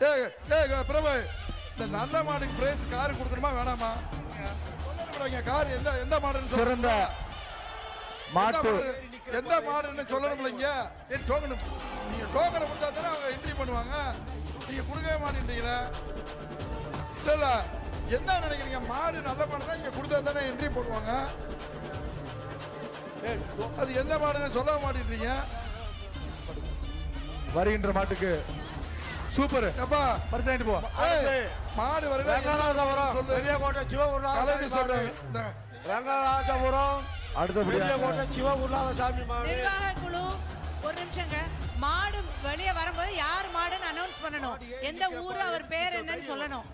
பிரபு. இந்த நல்ல மாடுக்கு பிரைஸ் கார் கொடுக்கணுமா வேணாமா? கார் எந்த எந்த சொல்லுங்க. சிறந்த மாட்டு. மாடு? எந்த மாடுன்னு சொல்லணும் இல்லைங்க ஏன் டோக்கன் நீங்க டோக்கனை கொடுத்தா தானே அவங்க என்ட்ரி பண்ணுவாங்க. நீங்க கொடுக்கவே மாட்டேன்றீங்களே. இல்ல இல்ல. என்ன நினைக்கிறீங்க மாடு நல்ல மாடு தான் இங்க கொடுத்தா தானே என்ட்ரி போடுவாங்க? அது எந்த மாடுன்னு சொல்ல மாட்டேன்றீங்க. வருகின்ற மாட்டுக்கு சூப்பர். எப்பா? பரிசு வாங்கிட்டு போ. மாடு வருது ரங்கநாதபுரம். சொல்லு. பெரியகோட்டை சிவகுருநாத சொல்றாங்க. ரங்கராஜபுரம் அடுத்தபடியாக பெரியகோட்டை சிவகுருநாத சாமி மாடு. நிர்வாக குழு ஒரு நிமிஷங்க. மாடு வெளியே வரும்போது யார் மாடுன்னு அனௌன்ஸ் பண்ணணும். எந்த ஊரு அவர் பேர் என்னன்னு சொல்லணும்.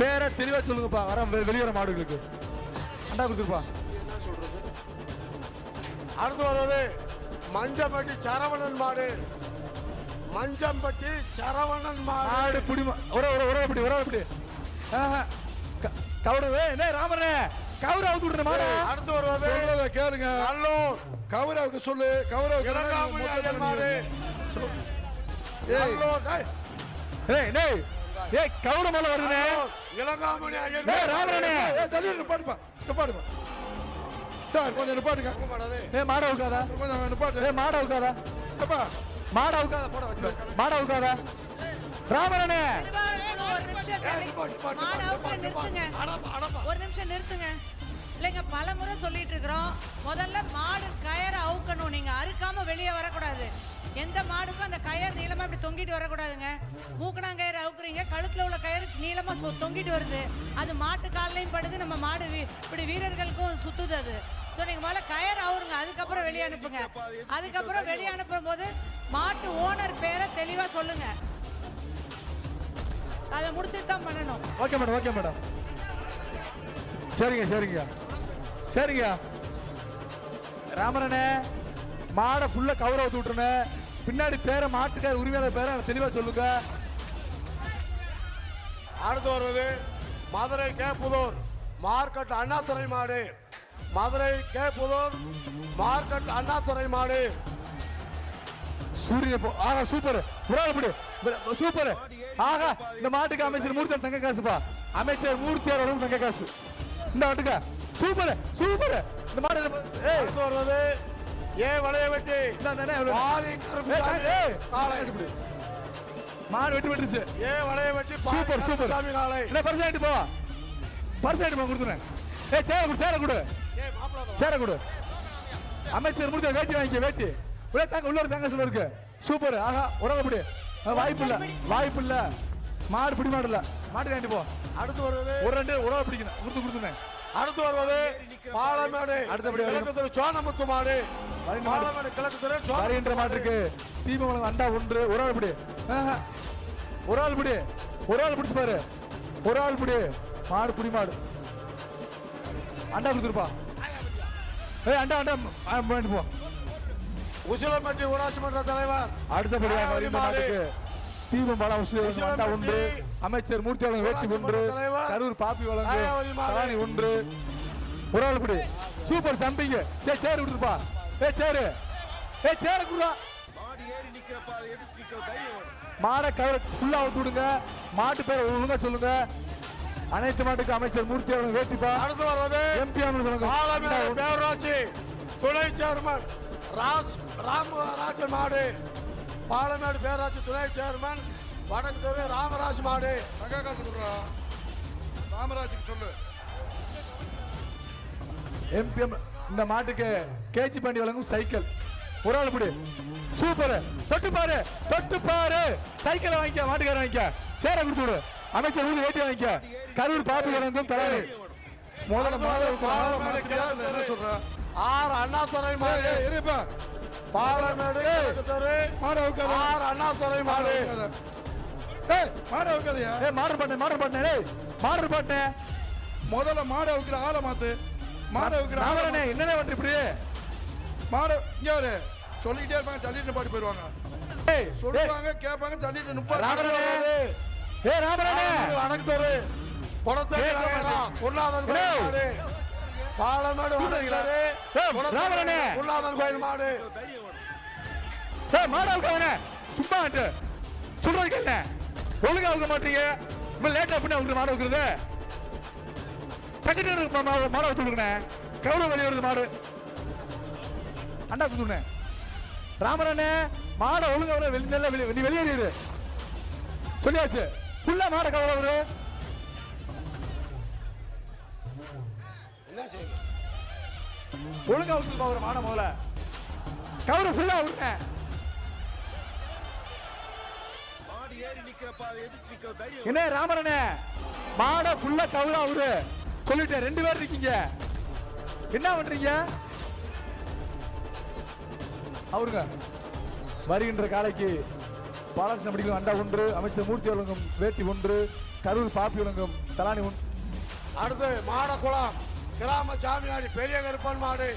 பேரை தெளிவா சொல்லுங்கப்பா. வர வெளியேற மாடுகளுக்கு. அண்டா கொடுத்துருப்பா. அடுத்து வருவது மஞ்சம்பட்டி சரவணன் மாடு. மஞ்சம்பட்டி சரவணன் மாடு. புடி ஒரு ஒரு ஒரு அப்படி ஒரு அப்படி ஆஹா. க- கவுரு ஏய், என்ன ராமரே கவுரு அவுத்து விடுற மாடு. அடுத்து வருவது சொல்றத கேளுங்க. நல்லூர். கௌரவுக்கு சொல்லு கௌரவுக்கு இளங்காமணி ஐயர் மாடு? ஏய். ஏய் டேய். ஏய் கவுரு மேல வருதுனே இளங்காமணி ஐயர் ஏய் மாடு. ராமரனே ஏய் தள்ளி நிப்பாட்டுப்பா நிப்பாட்டுப்பா சார் கொஞ்சம் நிப்பாட்டுங்க. ஏ மாட உட்காதா கொஞ்சம் நிப்பாட்டு ஏ மாட உட்காதா அப்பா மாட அவுக்காதா போட வச்சு மாட உட்காதா ராமரனே ஒரு நிமிஷம் நிறுத்துங்க ஒரு நிமிஷம் நிறுத்துங்க இல்லைங்க பல முறை சொல்லிட்டு இருக்கிறோம் முதல்ல மாடு கயரை அவுக்கணும். நீங்க அறுக்காம வெளியே வரக்கூடாது. எந்த மாடுக்கும் அந்த கயர் நீளமா இப்படி தொங்கிட்டு வரக்கூடாதுங்க. மூக்கணாங்கயிறு அவுக்குறீங்க கழுத்துல உள்ள கயிறு நீளமா சொ- தொங்கிட்டு வருது. அது மாட்டு காலையும் படுது. நம்ம மாடு இப்படி வீரர்களுக்கும் சுத்து ஸோ நீங்க முதல்ல கயர் அவுருங்க அதுக்கப்புறம் வெளியே அனுப்புங்க. அதுக்கப்புறம் வெளியே அனுப்பும் போது மாட்டு ஓனர் பேரை தெளிவா சொல்லுங்க. அதை முடிச்சுட்டு தான் பண்ணணும். Okay madam okay madam. சரிங்க சரிங்க. சரிங்க. ராமரனே மாடை ஃபுல்லா கவர் அவுத்து விட்டுருனே பின்னாடி பேரை மாட்டுக்கார் உரிமையாளர் பேரை தெளிவா சொல்லுங்க. அடுத்து வருவது மதுரை கேப்புதூர் மார்க்கெட் அண்ணாதுரை மாடு. மதுரை கேப்புதூர் மார்க்கெட் அண்ணாதுரை மாடு. சூரிய ஆஹா சூப்பர் புறால பிடி சூப்பர் ஆஹா இந்த மாட்டுக்கு அமைச்சர் மூர்த்தியார் தங்க காசுப்பா. அமைச்சர் மூர்த்தியார் வரும் தங்க காசு. இந்த மாட்டுக்கா சூப்பர் சூப்பர் இந்த மாடு வருவது ஏ வளைய வெட்டி. மாடு வெட்டி விட்டுருச்சு ஏ வளைய வெட்டி பாரி சூப்பர் சூப்பர் கருப்புசாமி காளை. என்ன பரிசு ஆயிட்டு போ. பரிசு ஆயிட்டு போ கொடுத்துறேன். ஏய் சேர கொடு சேர கொடு. சேர கொடு. அமைச்சர் முடிச்ச வேட்டி வாங்கிக்க வேட்டி. உள்ள தாங்க உள்ள ஒரு தாங்க சொல்ல இருக்கு சூப்பர். ஆஹா பிடி அஹ், வாய்ப்பு இல்ல. வாய்ப்பு இல்ல. மாடு பிடி மாடு இல்ல. மாட்டு வாங்கிட்டு போ. அடுத்து வருவது? ஒரு ரெண்டு உறவு பிடிக்கணும். கொடுத்து கொடுத்துனேன் அடுத்து வருவது? பாலமேடு. அடுத்தபடி வருவது- கிழக்கு தெரு சோனமுத்து மாடு. மாடு. பாலமேடு கிழக்கு தெரு வருகின்ற சோனமுத்து மாட்டுக்கு தீபம் அண்டா ஒன்று. ஒரு ஆள் பிடி. ஆஹா. ஒரு ஆள் பிடி. ஒரு ஆள் பிடிச்சு பாரு. ஒரு ஆள் பிடி. மாடு பிடி மாடு. அண்டா கொடுத்துருப்பா. ஏய் அண்டா அண்டா வாங்கிட்டு போ. உசிலம்பட்டி ஊராட்சி மன்ற தலைவர். அடுத்தபடியாக. மாட்டுக்கு. தீபம் பல வசதி அண்டா ஒன்று அமைச்சர் மூர்த்தி வழங்கும் வேட்டி ஒன்று. கரூர் பாப்பி வழங்கு. ராணி ஒன்று ஒரு ஆள் சூப்பர் ஜம்பிங் சரி சேரு விட்டுருப்பா ஏ சேரு. ஏ சேரு குடுறா. மாடை கவரை ஃபுல்லா அவுத்து விடுங்க. மாட்டு பேரை ஒழுங்கா சொல்லுங்க. அனைத்து மாட்டுக்கு அமைச்சர் மூர்த்தி அவர்கள் வேட்டிப்பா அடுத்து வருவது எம்பி அவங்க சொல்லுங்க பேரூராட்சி துணை சேர்மன் ராஸ் ராமராஜன் மாடு. பாலமேடு பேரூராட்சி துணை சேர்மன் வடக்கு தெரு ராமராஜ் மாடு. தங்க காசு கொடுறா. ராமராஜுக்கு சொல்லு. எம்பிஎம் இந்த மாட்டுக்கு கேஜி பாண்டி வழங்கும் சைக்கிள். ஒரு ஆள் பிடி. சூப்பர். தொட்டு பாரு. தொட்டு பாரு. சைக்கிளை வாங்கிக்க மாட்டுக்கார வாங்கிக்க. சேர கொடுத்து விடு. அமைச்சர் ஊருக்கு வேட்டி வாங்கிக்க கரூர் வழங்கும் தலைவர் முதல்ல மாலை மாலை மாத்திரியா இல்ல என்ன சொல்ற? ஆர் அண்ணாதுரை மாடு. தெரு மாடை வைக்காத ஆர் அண்ணாதுரை மாடை. மாடு வைக்காத ஏய் மாடை பண்ணு மாடர் பண்ணு ஏய் மாடர் பண்ணு. முதல்ல மாடை வைக்கிற ஆளை மாத்து. மாடை வைக்கிற ஆளை என்னடா பண்ற இப்படி? மாடை இங்க வரு. சொல்லிக்கிட்டே இருப்பாங்க தள்ளிட்டு பாட்டு போயிடுவாங்க. ஏய், சொல்லுவாங்க கேட்பாங்க தள்ளிட்டு நிப்பாங்க ராமரனே ஏய் ராமரனே வடக்கு தெரு குளத்தேரி ஏய், நாயகனா, குருநாதன் கோயில் ஏய். மாடு. பாலமேடு வடக்கு கூப்பிடுறீங்களா? தெரு ஏய், குளத்தேரி ராமரனே. குருநாதன் கோயில் மாடு. ஏய் மாடா உட்காரனே சும்மா மாட்டு சொல்றது கேள்ல ஒழுங்கா வைக்க மாட்டீங்க. இப்ப லேட்டா பண்ணி அவங்க மாடு வைக்கிறது டக்குனு மாடு வைத்து கொடுக்கணே கௌரவ வெளியே வருது மாடு. அண்டா குத்துனே ராமரண்ணே மாடை ஒழுங்கா வெளியே வெளியேறிடு சொல்லியாச்சு. ஃபுல்லா மாடை கவலை ஒழுங்கா விட்டு ஒரு மாடை முதல்ல. கவரை ஃபுல்லா விடுங்க என்ன ராமரண்ணே மாடை ஃபுல்லா கவரா விடு. சொல்லிட்டேன் ரெண்டு பேர் இருக்கீங்க. என்ன பண்றீங்க? அவருங்க வருகின்ற காலைக்கு பாலகிருஷ்ண படிக்கும் அண்டா ஒன்று அமைச்சர் மூர்த்தி வழங்கும் வேட்டி ஒன்று கரூர் பாப்பி வழங்கும் தலானி ஒன்று. அடுத்து மாடக்குளம் கிராம சாமியாடி பெரிய கருப்பன் மாடு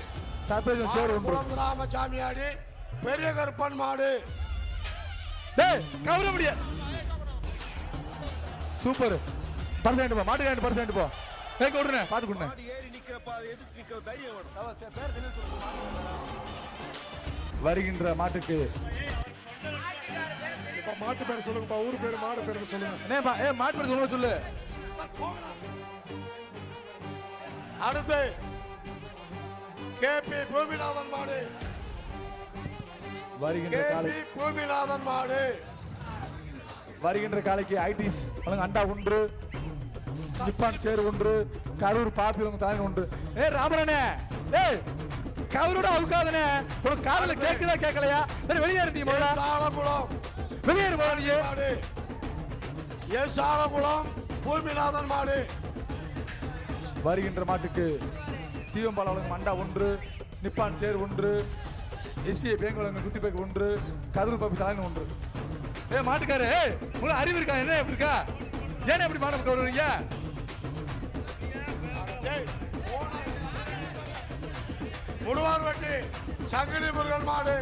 சர்பேஜன் சேர் ஒன்று. கிராம சாமியாடி பெரிய கருப்பன் மாடு. டேய் கவர முடியாது சூப்பர். பர்சன்ட் போ மாட்டு காண்டு பர்சன்ட் போ. ஏய் கொடுறேன் பாத்து கொடுங்க வருகின்ற மாட்டுக்கு இப்ப மாட்டு பேர் சொல்லுங்கப்பா ஊர் பேர் மாடு பேர் சொல்லுங்க. என்னப்பா ஏ மாட்டு பேர் சொல்லுங்க சொல்லு. அடுத்து கேபி பூமிநாதன் மாடு. வருகின்ற காலை பூமிநாதன் மாடு. வருகின்ற காலைக்கு ஐடிஸ் அண்டா ஒன்று நிப்பான் சேர் ஒன்று கரூர் பாப்பி வழங்க தாங்க ஒன்று. ஏ ராமரண்ணே ஏய் கவரோட அவுக்காதனே. உனக்கு காதுல கேக்குதா கேட்கலையா சரி வெளியேறு நீ முதல்ல. சாலங்குளம்? வெளியேறு முதல்ல நீ எஸ் சாலங்குளம்? பூமிநாதன் மாடு. வருகின்ற மாட்டுக்கு தீவம்பால் வழங்கும் அண்டா ஒன்று நிப்பான் சேர் ஒன்று எஸ்பிஐ பேங்க் வழங்கும் குட்டி பேக் ஒன்று கரூர் பாப்பி தலைன்னு ஒன்று. ஏ மாட்டுக்காரு உங்களுக்கு அறிவு இருக்கா? என்ன எப்படி இருக்கா? ஏன் எப்படி மாடம் கவருவீங்க முடுவார் வெட்டி சங்கிலி முருகன் மாடு.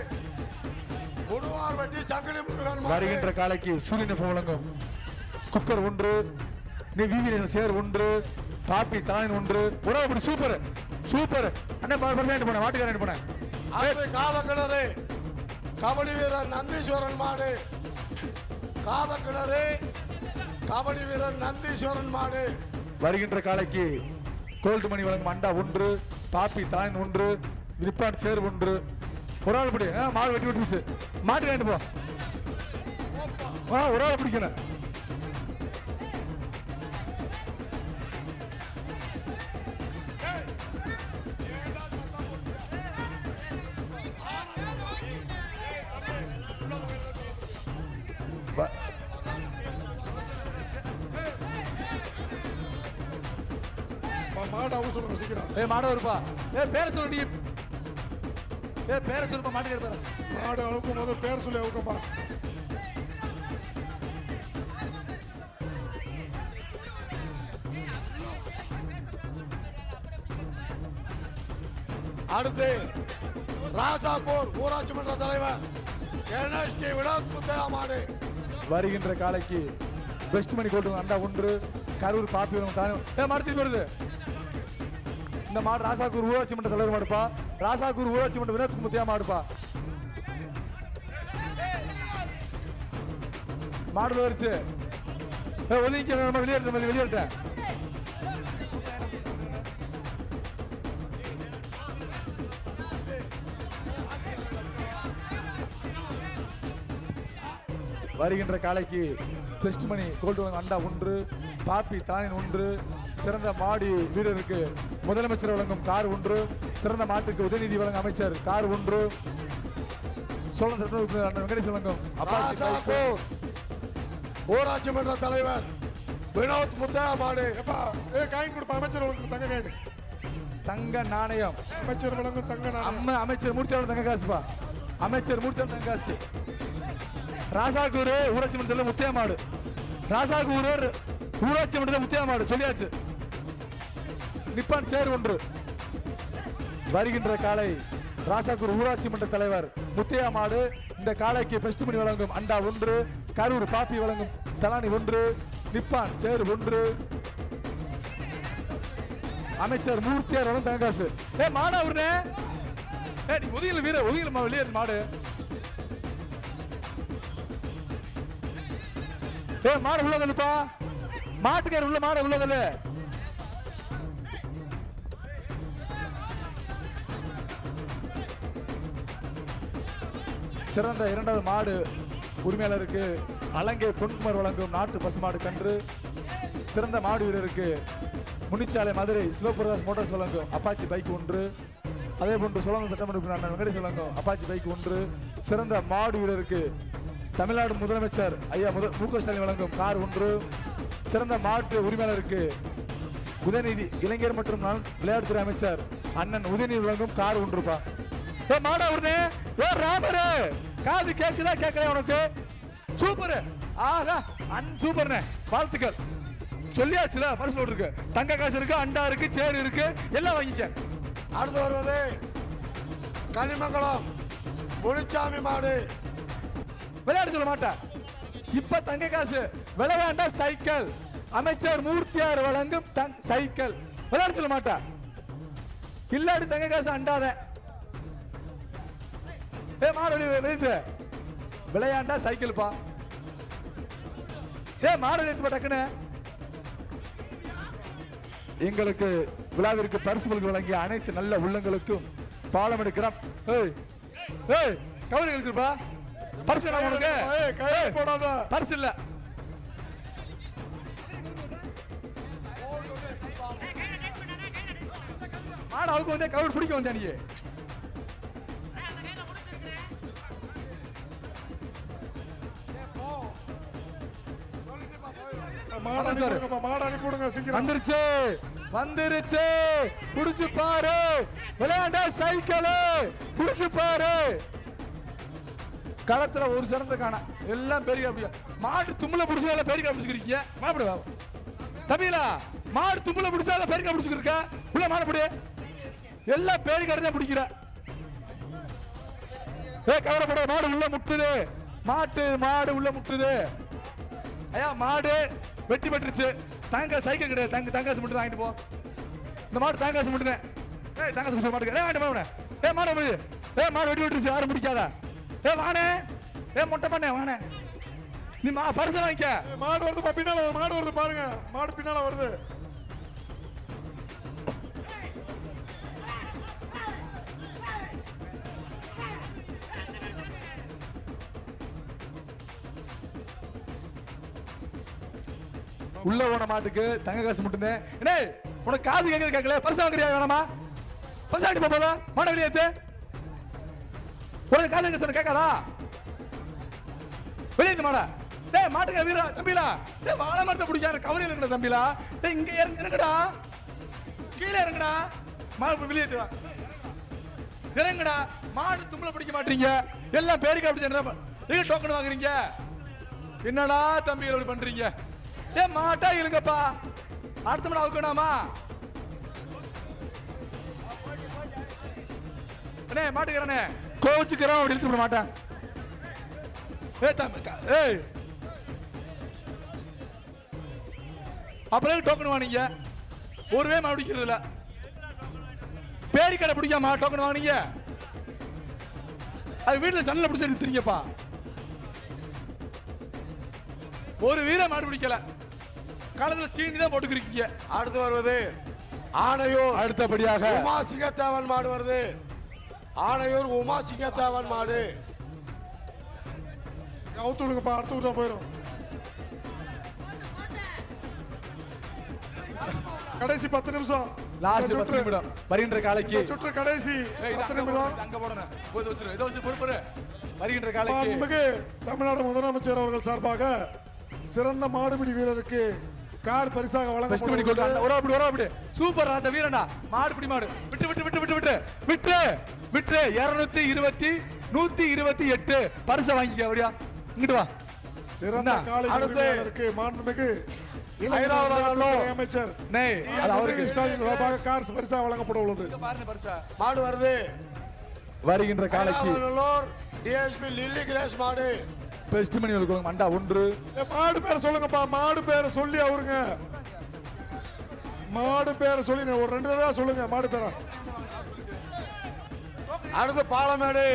முடுவார் வெட்டி சங்கிலி முருகன் வருகின்ற காலைக்கு சூரியன் வழங்கும். குக்கர் ஒன்று சேர் ஒன்று பாப்பி தலைன் ஒன்று. ஒரு அப்படி சூப்பர் சூப்பர். அண்ணே பர்சன்ட் போனேன் மாட்டுக்காரன் போனேன். அடுத்து காதக்கிணறு கபடி வீரர் நந்தீஸ்வரன் மாடு. காதக்கிணறு கபடி வீரர் நந்தீஸ்வரன் மாடு. வருகின்ற காலைக்கு கோல்டு மணி வழங்கும் அண்டா ஒன்று பாப்பி தாயின் ஒன்று. நிப்பான் சேர் ஒன்று. ஒரு ஆள் பிடி. மாடு வெட்டி விட்டுருச்சு. மாட்டு வாங்கிட்டு போ. ஆ ஒரு ஆள் பிடிக்கணும். மாடு அவங்க சொல்லுங்க சீக்கிரம். ஏ மாடு வருப்பா ஏ பேரை சொல்லு நீ. ஏ பேரை சொல்லுப்பா மாட்டுக்கார பேரை மாடு அவுக்கும் போது பேர் சொல்லி அவுக்கப்பா அடுத்து ராசாக்கூர் ஊராட்சி மன்ற தலைவர் என்எஸ்டி வினோத் முத்தையா மாடு. வருகின்ற காலைக்கு பெஸ்ட் மணி கோல்டு அண்டா ஒன்று கரூர் பாப்பி தானே. ஏ மாடு திரும்பி வருது. இந்த மாடு ராசாக்கூர் ஊராட்சி மன்ற தலைவர் மாடுப்பா. ராசாக்கூர் ஊராட்சி மன்ற வினோத் முத்தியா மாடுப்பா மாடுல வருச்சு. ஏ ஒதுங்க நம்ம வெளியேற்ற வெளியேறிட்டேன் வருகின்ற காலைக்கு பெஸ்ட் மணி கோல்டு அண்டா ஒன்று பாப்பி தானின் ஒன்று சிறந்த மாடி வீரருக்கு முதலமைச்சர் வழங்கும் கார் ஒன்று சிறந்த மாட்டுக்கு உதயநிதி வழங்கும் அமைச்சர். கார் ஒன்று. சோழன் சட்ட உறுப்பினர் அண்ணன் வெங்கடேஷ் வழங்கும். ஊராட்சி மன்ற தலைவர் வினோத் முத்தையா மாடு எப்பா ஏ காயின் கொடுப்பா அமைச்சர் வழங்கும் தங்க காயின். தங்க நாணயம். அமைச்சர் வழங்கும் தங்க நாணயம். அமைச்சர் மூர்த்தியாளர் தங்க காசுப்பா. அமைச்சர் மூர்த்தியாளர் தங்க காசு. ராசாக்கூர் ஊராட்சி மன்றத்தில் முத்தியா மாடு ராசாக்கூர் ஊராட்சி மன்றத்தில் முத்தியா மாடு சொல்லியாச்சு. நிப்பான் சேர் ஒன்று. வருகின்ற காலை ராசாக்கூர் ஊராட்சி மன்ற தலைவர் முத்தையா மாடு இந்த காலைக்கு பெஸ்ட் மணி வழங்கும் அண்டா ஒன்று கரூர் பாப்பி வழங்கும் தலானி ஒன்று நிப்பான் சேர் ஒன்று. அமைச்சர் மூர்த்தியார் வளம் தங்ககாசு ஏ மாடா உடனே ஏ நீ ஒதுங்கல வீர ஒதுங்கல வெளியே மாடு. ஏ மாடு உள்ளதல்லப்பா மாட்டுக்கார் உள்ள மாடு உள்ளதல்ல சிறந்த இரண்டாவது மாடு உரிமையாளருக்கு அலங்கை பொன்குமார் வழங்கும் நாட்டு பசுமாடு கன்று. சிறந்த மாடு வீரருக்கு முனிச்சாலை மதுரை சிவபிரகாஷ் மோட்டார்ஸ் வழங்கும் அப்பாச்சி பைக் ஒன்று. அதே போன்று சோழங்க சட்டமன்ற உறுப்பினர் வெங்கடேஷ் வழங்கும் அப்பாச்சி பைக் ஒன்று. சிறந்த மாடு வீரருக்கு தமிழ்நாடு முதலமைச்சர் ஐயா முதல் மு க ஸ்டாலின் வழங்கும் கார் ஒன்று. சிறந்த மாட்டு உரிமையாளருக்கு உதயநிதி இளைஞர் மற்றும் விளையாட்டுத்துறை அமைச்சர் அண்ணன் உதயநிதி வழங்கும் கார் ஒன்றுப்பா. ஏ மாடா உடனே ஏ ராமரு. காது கேக்குதா கேட்கல உனக்கு? சூப்பர். ஆஹா அன் சூப்பர்ண்ணே வாழ்த்துக்கள். சொல்லியாச்சுல பரிசு இருக்கு தங்க காசு இருக்கு அண்டா இருக்கு சேர் இருக்கு எல்லாம் வாங்கிக்க. அடுத்து வருவது கனிமங்கலம் முனிச்சாமி மாடு. விளையாட சொல்ல மாட்டேன். இப்ப தங்க காசு. விளையாண்டா சைக்கிள். அமைச்சர் மூர்த்தியார் வழங்கும் சைக்கிள். விளையாட சொல்ல மாட்டேன். இல்லாடி தங்க காசு அண்டாத. ஏ மாடு வெளிய விளையாண்டா சைக்கிள் பா. ஏ மாடு வெளியே டக்குன்னு. எங்களுக்கு விழாவிற்கு பரிசு பொருட்கள் வழங்கிய அனைத்து நல்ல உள்ளங்களுக்கும் பாலம் எடுக்கிறோம். ஏய் ஏய் கவலை இருக்குப்பா பரிசு என்ன உனக்கு. போடாத. பரிசு இல்ல. மாடு அவுக்கு வந்தே கவர் பிடிக்க வந்தே நீ மாடு அனுப்பி விடுங்கப்பா, மாடு அனுப்பி விடுங்க சீக்கிரம். வந்துருச்சு வந்துருச்சு. புடிச்சு பாரு. விளையாண்டா சைக்கிள். புடிச்சு பாரு. களத்துல ஒரு சிறந்த காண. எல்லாம் பெரிய அப்படியா? மாடு தும்முல புடிச்சு எல்லாம் பெரிய பிடிச்சிருக்கீங்க மாப்பிடு வா தம்பிலா மாடு தும்முல புடிச்சா எல்லாம் பெரிய பிடிச்சிருக்க உள்ள மாடு பிடி. எல்லாம் பேரி தான் பிடிக்கிற. ஏ கவலைப்பட மாடு உள்ள முட்டுது. மாட்டு மாடு உள்ள முட்டுது. ஐயா மாடு. வெட்டி பெற்றுச்சு தேங்காய் சைக்கிள் கிடையாது. தேங்க தேங்காசு மட்டும் வாங்கிட்டு போ. இந்த மாடு தங்காசு மட்டும் ஏய் தேங்காசு மட்டும் மாடு ஏய் வாங்கிட்டு போன ஏய் மாடு போய். மாடு வெட்டி விட்டுருச்சு யாரும் பிடிக்காத. ஏ வானே. ஏ மொட்டை பண்ணே வானே. நீ மா பரிசு வாங்கிக்க. மாடு வருது பின்னால மாடு வருது பாருங்க. மாடு பின்னால வருது. உள்ள போன மாட்டுக்கு தங்க காசு மட்டும்தான் என்ன உனக்கு காது கேட்கறது கேட்கல பரிசு வாங்குறியா வேணாமா? பரிசு வாங்கிட்டு போதா மாட வெளியேத்து உனக்கு காது கேட்க கேட்காதா? வெளியேத்து மாடா. டேய் மாட்டுக்க வீரா தம்பிலா. டேய் வாழை மரத்தை பிடிக்காத கவரி இருக்கா தம்பிலா. டேய் இங்க இறங்கு இறங்குடா. கீழே இறங்குடா. மாடு வெளியேத்து இறங்கடா. மாடு தும்பல பிடிக்க மாட்டீங்க. எல்லாம் பேருக்கு அப்படி என்ன டோக்கன் வாங்குறீங்க? என்னடா தம்பி அப்படி பண்றீங்க? ஏ மாட்டா இருங்கப்பா அடுத்த மணி அவுக்கணாமா அண்ணே மாட்டுக்கிறனே. கோவிச்சுக்கிறோம் அப்படி இருக்க மாட்டேன். ஏ தம்பி ஏய். அப்புறம் டோக்கன் வாங்கிங்க ஒருவே மாடு பிடிக்கிறது இல்ல. பேரி கடை பிடிக்காம டோக்கன் வாங்கினீங்க? அது வீட்டுல சன்னல பிடிச்சி நிறுத்துறீங்கப்பா ஒரு வீர மாடு பிடிக்கல களத்துல சீனி தான் போட்டுக்கிறீங்க அடுத்து வருவது ஆனையூர் அடுத்தபடியாக உமா சிங்கத்தேவன் மாடு வருது. ஆனையூர் உமா சிங்கத்தேவன் மாடு. அவுத்து விடுங்கப்பா அடுத்து விட்டா போயிடும். கடைசி பத்து நிமிஷம். லாஸ்ட் பத்து சுற்று. நிமிடம். வருகின்ற காலைக்கு. சுற்று கடைசி பத்து அங்க நிமிடம். அங்க போடணும் போய் இதை வச்சிரு இதை வச்சு பொறுப்பு வருகின்ற காலைக்கு தமிழ்நாடு முதலமைச்சர் அவர்கள் சார்பாக சிறந்த மாடுபிடி வீரருக்கு கார் பரிசாக ஒரு அப்படி ஒரு அப்படி. சூப்பர் ராஜா வீரனா. மாடு பிடி மாடு. விட்டு விட்டு விட்டு விட்டு விட்டு. விட்டு விட்டு. இருநூத்தி இருபத்தி நூத்தி இருபத்தி எட்டு. பரிசை வாங்கிக்க அப்படியா? இங்கிட்டு வா. சிறந்த? காலை அடுத்து. மாண்புமிகு அமைச்சர். அவருக்கு. கார் பரிசாக வழங்கப்பட உள்ளது. பரிசா. மாடு வருது. வருகின்ற காலைக்கு. டிஎஸ்பி லில்லி கிரேஸ் மாடு. பெஸ்ட் மணி கொடுங்க மண்டா ஒன்று மாடு பேரை சொல்லுங்கப்பா மாடு பேரை சொல்லி அவருங்க. மாடு பேரை சொல்லி ஒரு ரெண்டு தடவை சொல்லுங்க மாடு பேரை. அடுத்து பாலமேடு.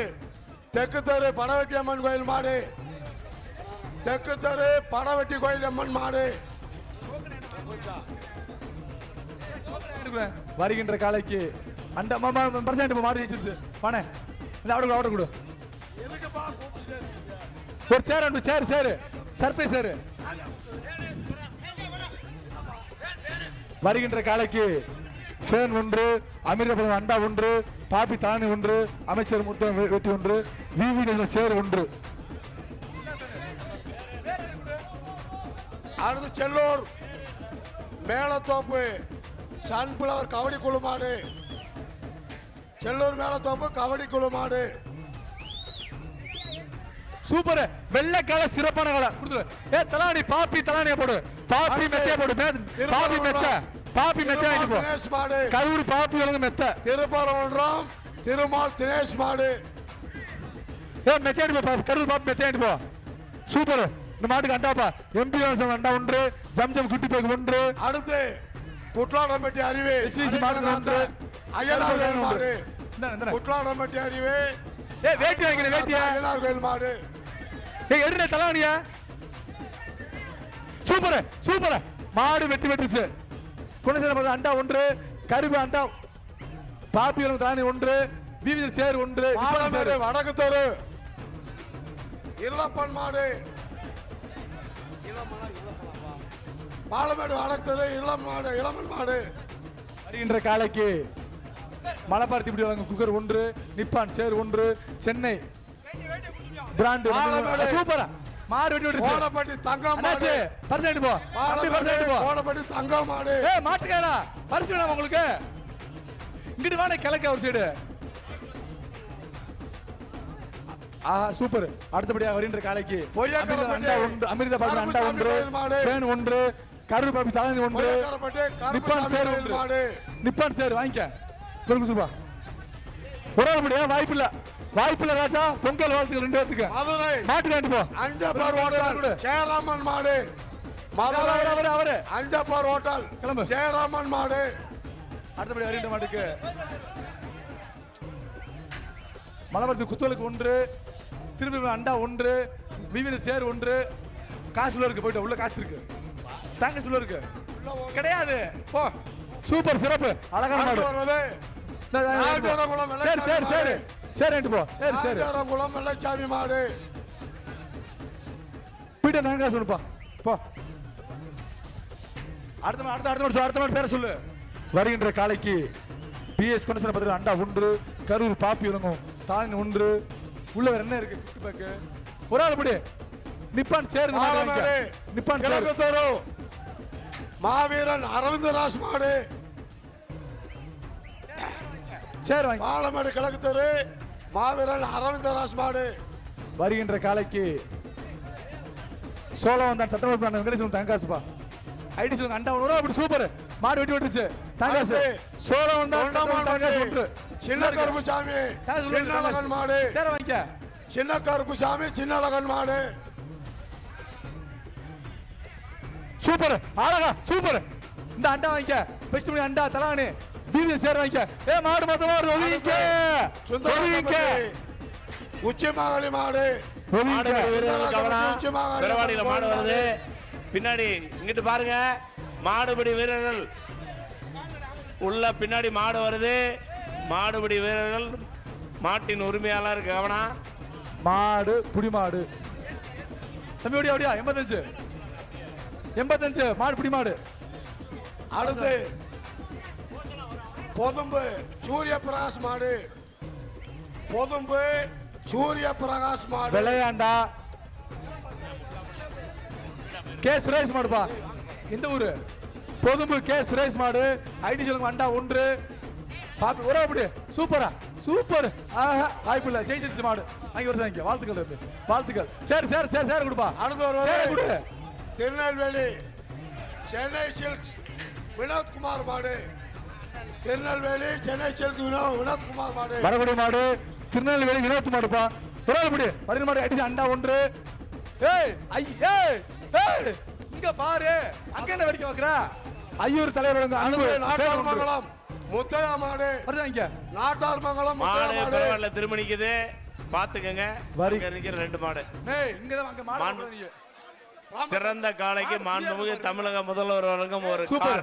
தெற்கு தெரு படவெட்டி அம்மன் கோயில் மாடு. தெற்கு தெரு படவெட்டி கோயில் அம்மன் மாடு. வருகின்ற காலைக்கு அந்த பர்சன்ட் மாடு ஜெயிச்சிருச்சு. வானே இந்த ஆர்டர் கொடு. ஒரு சேர் ரெண்டு சேர் சேர் சர்ப்ரைஸ் சேர் வருகின்ற காலைக்கு ஃபேன் ஒன்று அமிர்தபுரம் அண்டா ஒன்று பாப்பி தானி ஒன்று அமைச்சர் முத்தம் வெட்டி ஒன்று விவி சேர் ஒன்று. அடுத்து செல்லூர் மேலத்தோப்பு சன்ஃபிளவர் கபடி குழு மாடு செல்லூர் மேலத்தோப்பு கபடி குழு மாடு சூப்பர். வெள்ளை கால சிறப்பான கால கொடுத்துரு. ஏ தலானி பாப்பி தலானியா போடு. பாப்பி மெத்தையா போடு. பாப்பி மெத்த. பாப்பி மெத்த வாங்கிட்டு போ. கரூர் பாப்பி ஒழுங்கு மெத்த. திருப்பரங்குன்றம் திருமால் தினேஷ் மாடு. ஏ மெத்தையாடி போ கரூர் பாப்பி மெத்தையாடி போ. சூப்பர். இந்த மாட்டுக்கு அண்டாப்பா எம்பி அண்டா ஒன்று. ஜம்ஜம் குட்டி பேக்கு ஒன்று. அடுத்து குட்லாடம்பட்டி SVC மாடு ஒன்று. கோயில் மாடு. குட்லாடம்பட்டி அருவி. ஏ வேட்டி வாங்கிக்கிறேன் வேட்டியா. ஐயனார் கோயில் மாடு. ஏ எடுற தலானியா? Super super. மாடு வெட்டி வெட்டுச்சு குணசேன அண்டா ஒன்று கருப்பு அண்டா பாப்பி ஒழுங்கு தலானி ஒன்று விவிதர் சேர் ஒன்று சேர். வடக்கு தெரு இல்லப்பன் மாடு. பாலமேடு தெரு இளம் மாடு இளமன் மாடு. வருகின்ற காலைக்கு மலப்பாரத்தி இப்படி குக்கர் ஒன்று நிப்பான் சேர் ஒன்று சென்னை. பிராண்ட். சூப்பரா. மாடு வெட்டி விட்டுருச்சு. கோலப்பட்டி தங்கம் மாடு. பரிசு எடுத்து போ. தம்பி பரிசு பாலமேடு எடுத்து போ. கோலப்பட்டி தங்கம் மாடு. ஏ மாட்டுக்காரா பரிசு வேணாமா உங்களுக்கு? இங்கிட்டு வானே கிழக்க ஒரு சைடு. ஆஹா சூப்பர். அடுத்தபடியாக வருகின்ற காலைக்கு. அண்டா. ஒன்று அமிர்த பாபி அண்டா ஒன்று. ஃபேன் ஒன்று கருப்பு பாபி தானி ஒன்று நிப்பான் சேர் ஒன்று. நிப்பான் சேர் வாங்கிக்க. கொடுக்குதுப்பா ஒரு ஆள் முடியா? வாய்ப்பு இல்ல வாய்ப்பு இல்ல ராஜா. பொங்கல் வாழ்த்துக்கள் ரெண்டு பேர்த்துக்கு. மதுரை. மாட்டு காட்டு போ. அஞ்சப்பர் கொடு, கொடு. ஹோட்டல். ஜெயராமன் மாடு. அவரு, மதுரை. அவரு, அவரு, அவரு. அஞ்சப்பர் ஹோட்டல். கிளம்பு. ஜெயராமன் மாடு. அடுத்தபடி வருகின்ற மாட்டுக்கு. மலபரத்து குத்தலுக்கு ஒன்று திருப்பி அண்டா ஒன்று விவின சேர் ஒன்று. காசு உள்ள இருக்கு போயிட்டு உள்ள காசு இருக்கு. தாங்க உள்ள இருக்கு கிடையாது. போ. சூப்பர் சிறப்பு. அழகான மாடு. சரி சரி சரி. சரி ரெண்டு போ. சரி சரி. ராஜாரங்குளம் வெள்ளச்சாமி மாடு. போயிட்டு நாங்க ஒண்ணுப்பா போ. அடுத்த அடுத்த அடுத்த அடுத்த மாடு பேர சொல்லு. வருகின்ற காலைக்கு பிஎஸ் கொண்டசன பத்திர அண்டா ஒன்று கரூர் பாப்பி விளங்கும் தாளின் ஒன்று உள்ள வேற என்ன இருக்கு குட்டி பேக்கு ஒரு ஆள் படி நிப்பான் சேர்ந்து நிப்பான் கிழக்கு மாவீரன் அரவிந்தராஜ் மாடு. சேர் வாங்கி. பாலமேடு கிழக்கு தெரு மாவீரன் அரவிந்தராஜ் மாடு வருகின்ற காலைக்கு சோழம் வந்தான் சட்டமன்ற வெங்கடேசன் தங்காசுப்பா ஐடி சொல்லுங்க அண்டா ஒன்று அப்படி சூப்பர். மாடு வெட்டி விட்டுருச்சு. தங்காசு. சோழம் வந்தான் தங்காசு ஒன்று. சின்ன கருப்பு சாமி தங்காசு. மாடு. சேர வாங்கிக்க. சின்ன கருப்பு சாமி சின்னழகன் மாடு. சூப்பர் அழகா சூப்பர். இந்த அண்டா வாங்கிக்க. பெஸ்ட் அண்டா தலானு. தீவிர சேர் வாங்கிக்க ஏ மாடு மொத்தமா வருது ஒதுங்கிக்க சுந்தரம்பட்டி உச்சி மகளி மாடு மாடு ஒதுங்கிக்க வீரர்கள் கவனம் மாடு வருது பின்னாடி இங்கிட்டு பாருங்க மாடுபிடி வீரர்கள் உள்ள பின்னாடி மாடு வருது மாடுபிடி வீரர்கள் மாட்டின் உரிமையாளர் கவனம் மாடு புடி மாடு தம்பி ஓடியா ஓடியா எண்பத்தஞ்சு எண்பத்தஞ்சு மாடு புடி மாடு அடுத்து பொதும்பு. சூரிய பிரகாஷ் மாடு. பொதும்பு. சூரிய பிரகாஷ் மாடு. விளையாண்டா கே சுரேஷ் மாடுப்பா. இந்த ஊரு. பொதும்பு கே சுரேஷ் மாடு. ஐடி சொல்லுங்க அண்டா ஒன்று. பாப்பி ஒரு அப்படி சூப்பரா. சூப்பர். ஆஹா வாய்ப்பு இல்ல. ஜெயிச்சிருச்சு மாடு. அங்க ஒரு சாங்க வாழ்த்துக்கள் இருக்கு வாழ்த்துக்கள். சரி சரி சரி சரி கொடுப்பா. அடுத்து வருவது கொடு. திருநெல்வேலி. சென்னை சில்க்ஸ். வினோத்குமார் மாடு. திருநெல்வேலி சென்னை சில்க் வினோ வினோத்குமார் மாடு? வரக்கூடிய மாடு திருநெல்வேலி வினோத் மாடுப்பா. ஆள் முடி. மாடு அடிச்சு அண்டா ஒன்று. ஏய் ஐ ஏய் ஏய் இங்க பாரு. அங்க என்ன வரைக்கும் வைக்கிறா ஐயூர் தலைவர் வழங்கும் அன்பு. அடுத்து நாட்டார் மங்கலம். முத்தையா மாடு. வருதா இங்க. நாட்டார் மங்கலம் முத்தையா மாடு நிக்குது. பாத்துக்கங்க. வரி. நிக்கிற ரெண்டு மாடு. ஏய் இங்க தான் அங்க மாடு சிறந்த காளைக்கு மாண்புமிகு தமிழக முதல்வர் வழங்கும் ஒரு சூப்பர்.